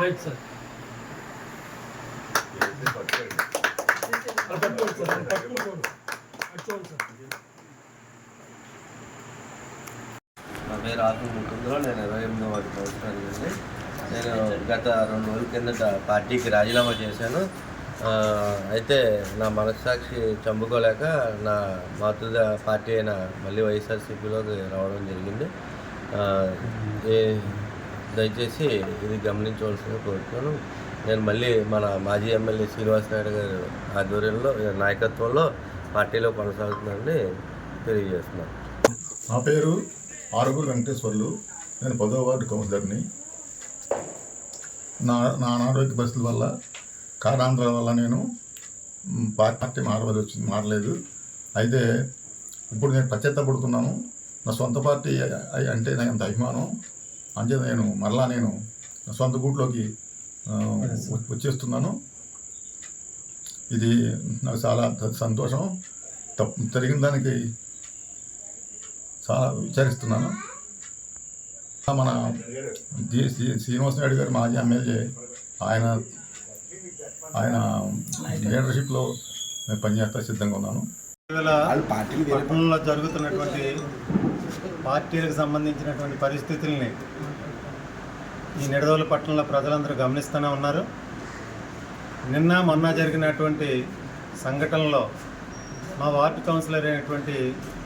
Right sir పట్టుకోండి నా పేరు ఆత్మకుంటుందో నేను ఇరవై ఎనిమిదో వాటి సంవత్సరానికి నేను గత రెండు రోజుల కిందట పార్టీకి రాజీనామా చేశాను. అయితే నా మనస్సాక్షి చంపుకోలేక నా మాతృద పార్టీ అయిన మళ్ళీ వైఎస్ఆర్సీపీలోకి రావడం జరిగింది. దయచేసి ఇది గమనించవలసిందిగా కోరుతున్నాను. నేను మళ్ళీ మన మాజీ ఎమ్మెల్యే శ్రీనివాస్ నాయుడు గారి ఆధ్వర్యంలో నాయకత్వంలో పార్టీలో కొనసాగుతుందని తెలియజేస్తున్నాను. నా పేరు ఆరుగురు వెంకటేశ్వర్లు. నేను పదో వార్డు కౌన్సిలర్ని. నా నా అనారోగ్య పరిస్థితుల వల్ల కారణాంతరాల వల్ల నేను పార్టీ మారవలసి వచ్చింది మారలేదు. అయితే ఇప్పుడు నేను పశ్చాత్తపడుతున్నాను నా సొంత పార్టీ అంటే నాకు ఎంత అభిమానం. అంతే నేను మరలా నేను సొంత గూట్లోకి వచ్చేస్తున్నాను. ఇది నాకు చాలా సంతోషం. తప్పు జరిగిన దానికి చాలా విచారిస్తున్నాను. మన శ్రీనివాస నాయుడు గారు మాజీ ఎమ్మెల్యే ఆయన ఆయన లీడర్షిప్లో నేను పనిచేస్తా సిద్ధంగా ఉన్నాను. జరుగుతున్నటువంటి పార్టీలకు సంబంధించినటువంటి పరిస్థితుల్ని ఈ నిడదవోలు పట్టణంలో ప్రజలందరూ గమనిస్తూనే ఉన్నారు. నిన్న మొన్న జరిగినటువంటి సంఘటనలో మా వార్డు కౌన్సిలర్ అయినటువంటి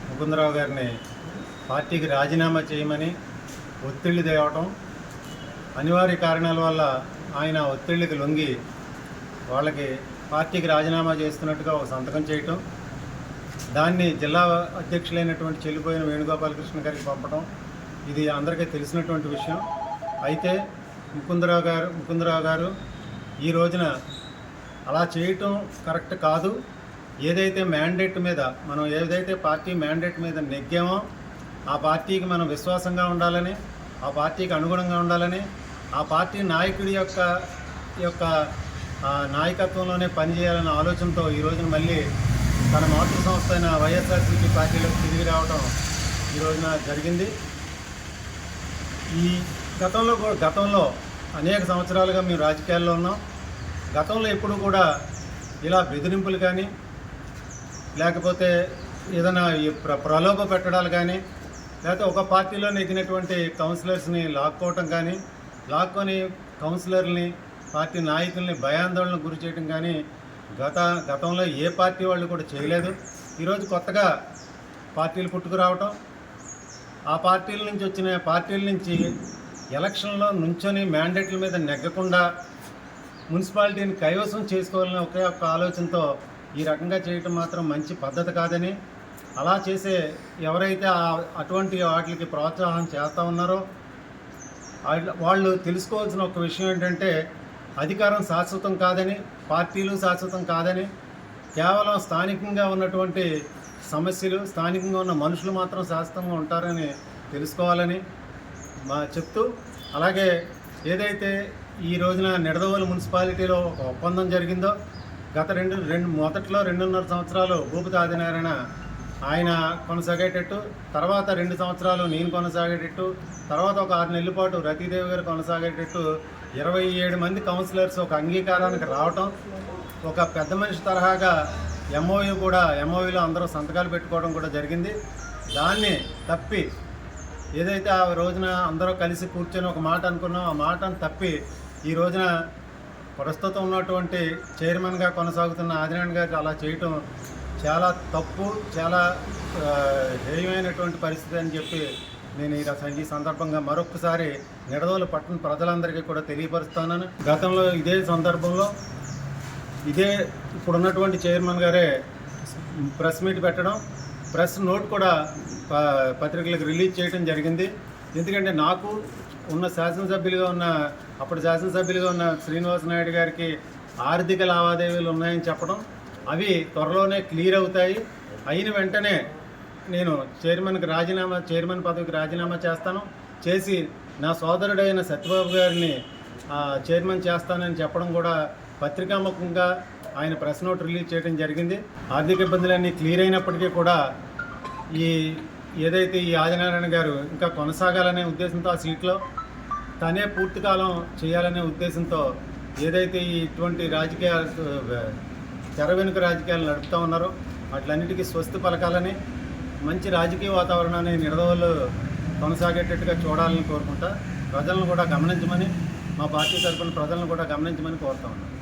ముకుందరావు గారిని పార్టీకి రాజీనామా చేయమని ఒత్తిళ్ళు తేవటం అనివార్య కారణాల వల్ల ఆయన ఒత్తిళ్ళకి లొంగి వాళ్ళకి పార్టీకి రాజీనామా చేస్తున్నట్టుగా ఒక సంతకం చేయటం దాన్ని జిల్లా అధ్యక్షులైనటువంటి చెల్లిపోయిన వేణుగోపాలకృష్ణ గారికి పంపడం ఇది అందరికీ తెలిసినటువంటి విషయం. అయితే ముకుందరావు గారు ముకుందరావు గారు ఈ రోజున అలా చేయటం కరెక్ట్ కాదు. ఏదైతే మ్యాండేట్ మీద మనం ఏదైతే పార్టీ మ్యాండేట్ మీద నెగ్గామో ఆ పార్టీకి మనం విశ్వాసంగా ఉండాలని ఆ పార్టీకి అనుగుణంగా ఉండాలని ఆ పార్టీ నాయకుడి యొక్క యొక్క నాయకత్వంలోనే పనిచేయాలనే ఆలోచనతో ఈ రోజున మళ్ళీ తన మాతృ సంస్థ అయిన వైఎస్ఆర్సీపీ పార్టీలోకి తిరిగి రావడం ఈ రోజున జరిగింది. ఈ గతంలో కూడా గతంలో అనేక సంవత్సరాలుగా మేము రాజకీయాల్లో ఉన్నాం. గతంలో ఎప్పుడు కూడా ఇలా బెదిరింపులు కానీ లేకపోతే ఏదైనా ఈ ప్ర ప్రలోభ పెట్టడాలు కానీ లేకపోతే ఒక పార్టీలో నెగ్గినటువంటి కౌన్సిలర్స్ని లాక్కోవటం కానీ లాక్కొని కౌన్సిలర్ని పార్టీ నాయకుల్ని భయాందోళనకు గురి చేయడం కానీ గత గతంలో ఏ పార్టీ వాళ్ళు కూడా చేయలేదు. ఈరోజు కొత్తగా పార్టీలు పుట్టుకురావటం ఆ పార్టీల నుంచి వచ్చిన పార్టీల నుంచి ఎలక్షన్లో నుంచొని మ్యాండేట్ల మీద నెగ్గకుండా మున్సిపాలిటీని కైవసం చేసుకోవాలని ఒకే ఒక్క ఆలోచనతో ఈ రకంగా చేయటం మాత్రం మంచి పద్ధతి కాదని అలా చేసే ఎవరైతే అటువంటి వాటికి ప్రోత్సాహం చేస్తూ ఉన్నారో వాళ్ళు తెలుసుకోవాల్సిన ఒక విషయం ఏంటంటే అధికారం శాశ్వతం కాదని పార్టీలు శాశ్వతం కాదని కేవలం స్థానికంగా ఉన్నటువంటి సమస్యలు స్థానికంగా ఉన్న మనుషులు మాత్రం శాశ్వతంగా ఉంటారని తెలుసుకోవాలని మా చెప్తూ అలాగే ఏదైతే ఈ రోజున నిడదవోలు మున్సిపాలిటీలో ఒక ఒప్పందం జరిగిందో గత రెండు రెండు మొదట్లో రెండున్నర సంవత్సరాలు భూపతి ఆదినారాయణ ఆయన కొనసాగేటట్టు తర్వాత రెండు సంవత్సరాలు నేను కొనసాగేటట్టు తర్వాత ఒక ఆరు నెలల పాటు రతీదేవి గారు కొనసాగేటట్టు ఇరవై ఏడు మంది కౌన్సిలర్స్ ఒక అంగీకారానికి రావటం ఒక పెద్ద మనిషి తరహాగా ఎంఓయూ కూడా ఎంఓయూలో అందరూ సంతకాలు పెట్టుకోవడం కూడా జరిగింది. దాన్ని తప్పి ఏదైతే ఆ రోజున అందరూ కలిసి కూర్చొని ఒక మాట అనుకున్నాం ఆ మాటను తప్పి ఈ రోజున ప్రస్తుతం ఉన్నటువంటి చైర్మన్గా కొనసాగుతున్న ఆదినారాయణ గారు అలా చేయటం చాలా తప్పు చాలా హేయమైనటువంటి పరిస్థితి అని చెప్పి నేను ఈ ఈ సందర్భంగా మరొకసారి నిడదోలు పట్టణ ప్రజలందరికీ కూడా తెలియపరుస్తానని గతంలో ఇదే సందర్భంలో ఇదే ఇప్పుడున్నటువంటి చైర్మన్ గారే ప్రెస్ మీట్ పెట్టడం ప్రెస్ నోట్ కూడా ప- పత్రికలకు రిలీజ్ చేయడం జరిగింది. ఎందుకంటే నాకు ఉన్న శాసనసభ్యులుగా ఉన్న అప్పుడు శాసనసభ్యులుగా ఉన్న శ్రీనివాస నాయుడు గారికి ఆర్థిక లావాదేవీలు ఉన్నాయని చెప్పడం అవి త్వరలోనే క్లియర్ అవుతాయి. అయిన వెంటనే నేను చైర్మన్కి రాజీనామా చైర్మన్ పదవికి రాజీనామా చేస్తాను. చేసి నా సోదరుడైన సత్యబాబు గారిని చైర్మన్ చేస్తానని చెప్పడం కూడా పత్రికాముఖంగా ఆయన ప్రెస్ నోట్ రిలీజ్ చేయడం జరిగింది. ఆర్థిక ఇబ్బందులన్నీ క్లియర్ అయినప్పటికీ కూడా ఈ ఏదైతే ఈ ఆదినారాయణ గారు ఇంకా కొనసాగాలనే ఉద్దేశంతో ఆ సీట్లో తనే పూర్తికాలం చేయాలనే ఉద్దేశంతో ఏదైతే ఈ ఇటువంటి రాజకీయ తెర వెనుక రాజకీయాలు నడుపుతూ ఉన్నారో వాటిలన్నిటికీ స్వస్తి పలకాలని మంచి రాజకీయ వాతావరణాన్ని నిడదవలు కొనసాగేటట్టుగా చూడాలని కోరుకుంటా. ప్రజలను కూడా గమనించమని మా పార్టీ తరఫున ప్రజలను కూడా గమనించమని కోరుతా ఉన్నాను